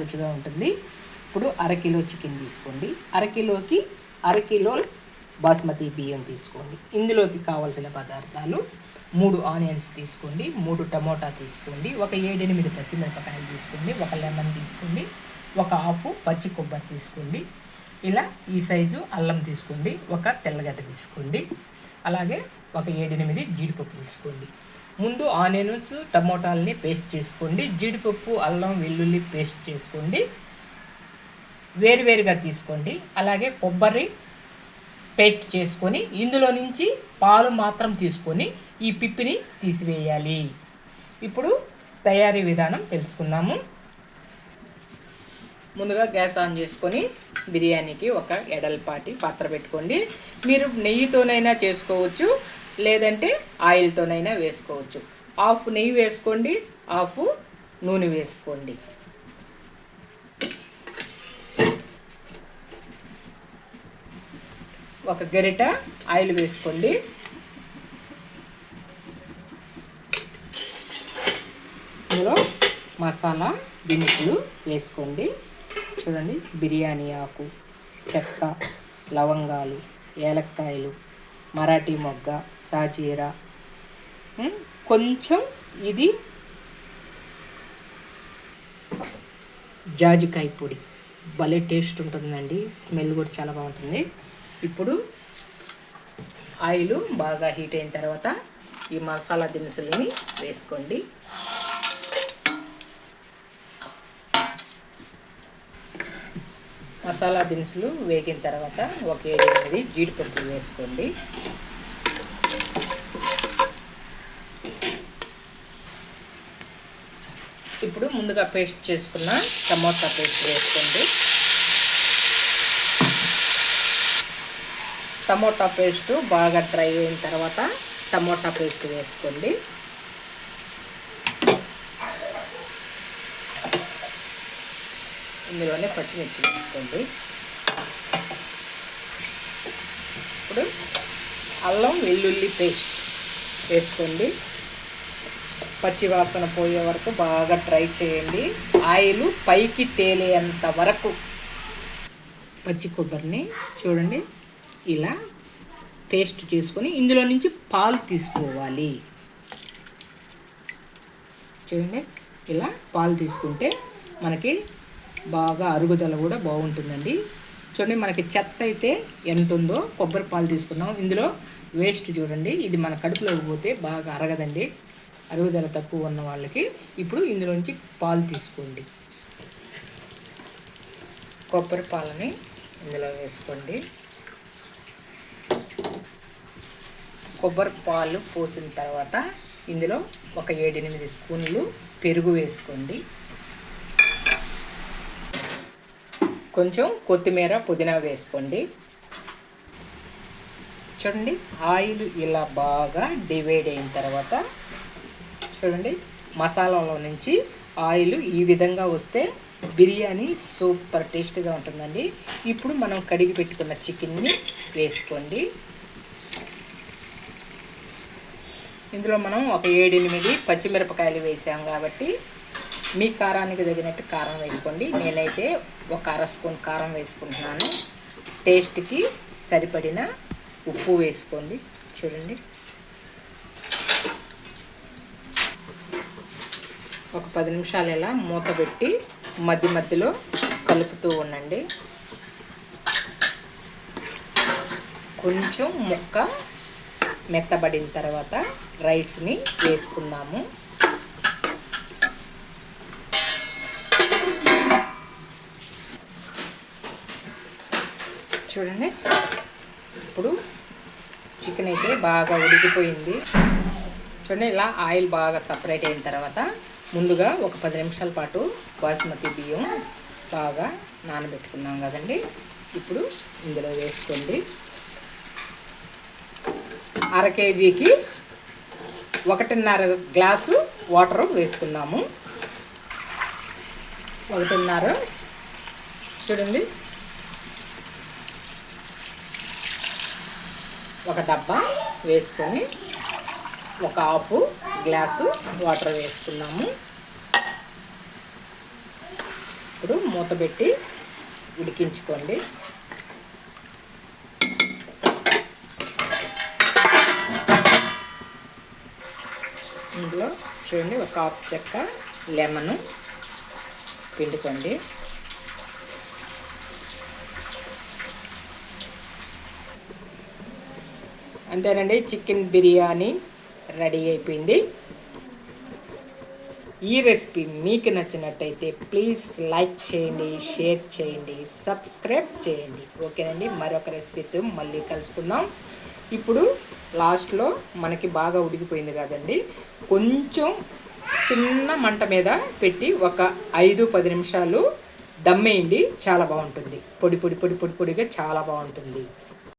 రుచిగా ఉంటుంది. ఇప్పుడు అరకిలో చికెన్ తీసుకోండి. అరకిలోకి అరకిలో బాస్మతి బియ్యం తీసుకోండి. ఇందులోకి కావాల్సిన పదార్థాలు మూడు ఆనియన్స్ తీసుకోండి మూడు టమోటా తీసుకోండి ఒక ఏడెనిమిది పచ్చిమిరపకాయలు తీసుకోండి ఒక లెమన్ తీసుకోండి ఒక హాఫ్ పచ్చి కొబ్బరి తీసుకోండి. ఇలా ఈ సైజు అల్లం తీసుకోండి ఒక తెల్లగడ్డ తీసుకోండి అలాగే ఒక ఏడెనిమిది జీడిపప్పు తీసుకోండి. ముందు ఆనియన్స్ టమోటాలని పేస్ట్ చేసుకోండి. జీడిపప్పు అల్లం వెల్లుల్లి పేస్ట్ చేసుకోండి. వేరువేరుగా తీసుకోండి. అలాగే కొబ్బరి పేస్ట్ చేసుకొని ఇందులో నుంచి పాలు మాత్రం తీసుకొని ఈ పిప్పిని తీసివేయాలి. ఇప్పుడు తయారీ విధానం తెలుసుకుందాము. ముందుగా గ్యాస్ ఆన్ చేసుకొని బిర్యానీకి ఒక ఎడల్పాటి పాత్ర పెట్టుకోండి. మీరు నెయ్యితోనైనా చేసుకోవచ్చు. లేదంటే ఆయిల్తోనైనా వేసుకోవచ్చు. హాఫ్ నెయ్యి వేసుకోండి హాఫ్ నూనె వేసుకోండి. ఒక గరిట ఆయిల్ వేసుకోండి. ఇందులో మసాలా దినుసులు వేసుకోండి. చూడండి బిర్యానీ ఆకు చెక్క లవంగాలు ఏలక్కాయలు మరాఠీ మొగ్గ సాజీరా. కొంచెం ఇది జాజికాయ పొడి. భలే టేస్ట్ ఉంటుందండి. స్మెల్ కూడా చాలా బాగుంటుంది. ఇప్పుడు ఆయిల్ బాగా హీట్ అయిన తర్వాత ఈ మసాలా దినుసులని వేసుకోండి. మసాలా దినుసులు వేగిన తర్వాత ఒక ఏడు ఎనిమిది జీడిపప్పు వేసుకోండి. ఇప్పుడు ముందుగా పేస్ట్ చేసుకున్న టమోటా పేస్ట్ వేసుకోండి. టమోటా పేస్ట్ బాగా డ్రై అయిన తర్వాత టమోటా పేస్ట్ వేసుకోండి. ఇందులోనే పచ్చిమిర్చి వేసుకోండి. ఇప్పుడు అల్లం వెల్లుల్లి పేస్ట్ వేసుకోండి. పచ్చి వాసన పోయే వరకు బాగా ట్రై చేయండి. ఆయిల్ పైకి తేలేంత వరకు పచ్చి కొబ్బరిని చూడండి. ఇలా పేస్ట్ చేసుకొని ఇందులో నుంచి పాలు తీసుకోవాలి. చూడండి ఇలా పాలు తీసుకుంటే మనకి బాగా అరుగుదల కూడా బాగుంటుందండి. చూడండి మనకి చెత్త అయితే ఎంత ఉందో కొబ్బరి పాలు తీసుకున్నాం. ఇందులో వేస్ట్ చూడండి ఇది మన కడుపులోకి పోతే బాగా అరగదండి. అరుగుదల తక్కువ ఉన్న వాళ్ళకి ఇప్పుడు ఇందులో నుంచి పాలు తీసుకోండి. కొబ్బరి పాలని ఇందులో వేసుకోండి. కొబ్బరి పాలు పోసిన తర్వాత ఇందులో ఒక ఏడెనిమిది స్పూన్లు పెరుగు వేసుకోండి. కొంచెం కొత్తిమీర పుదీనా వేసుకోండి. చూడండి ఆయిల్ ఇలా బాగా డివైడ్ అయిన తర్వాత చూడండి మసాలాలో నుంచి ఆయిల్ ఈ విధంగా వస్తే బిర్యానీ సూపర్ టేస్ట్గా ఉంటుందండి. ఇప్పుడు మనం కడిగి పెట్టుకున్న చికెన్ని వేసుకోండి. ఇందులో మనం ఒక ఏడెనిమిది పచ్చిమిరపకాయలు వేసాం కాబట్టి మీ కారానికి తగినట్టు కారం వేసుకోండి. నేనైతే ఒక అర స్పూన్ కారం వేసుకుంటున్నాను. టేస్ట్కి సరిపడిన ఉప్పు వేసుకోండి. చూడండి. ఒక పది నిమిషాలు ఇలా మూత పెట్టి మధ్య మధ్యలో కలుపుతూ ఉండండి. కొంచెం ముక్క మెత్తబడిన తర్వాత రైస్ని వేసుకుందాము. చూడండి. ఇప్పుడు చికెన్ అయితే బాగా ఉడికిపోయింది. చూడండి ఇలా ఆయిల్ బాగా సపరేట్ అయిన తర్వాత ముందుగా ఒక పది నిమిషాల పాటు బాస్మతి బియ్యం బాగా నానబెట్టుకున్నాం కదండి. ఇప్పుడు ఇందులో వేసుకోండి. అర కేజీకి ఒకటిన్నర గ్లాసు వాటర్ వేసుకున్నాము. ఒకటిన్నర చూడండి. ఒక డబ్బా వేసుకొని ఒక హాఫ్ గ్లాసు వాటర్ వేసుకున్నాము. ఇప్పుడు మూత పెట్టి ఉడికించుకోండి. ఇందులో చూడండి ఒక హాఫ్ చెక్క లెమను పిండుకోండి. అంతేనండి చికెన్ బిర్యానీ రెడీ అయిపోయింది. ఈ రెసిపీ మీకు నచ్చినట్టయితే ప్లీజ్ లైక్ చేయండి షేర్ చేయండి సబ్స్క్రైబ్ చేయండి. ఓకేనండి మరొక రెసిపీతో మళ్ళీ కలుసుకుందాం. ఇప్పుడు లాస్ట్లో మనకి బాగా ఉడికిపోయింది కదండి కొంచెం చిన్న మంట మీద పెట్టి ఒక ఐదు పది నిమిషాలు దమ్మేయండి చాలా బాగుంటుంది. పొడి పొడి పొడి పొడి పొడిగా చాలా బాగుంటుంది.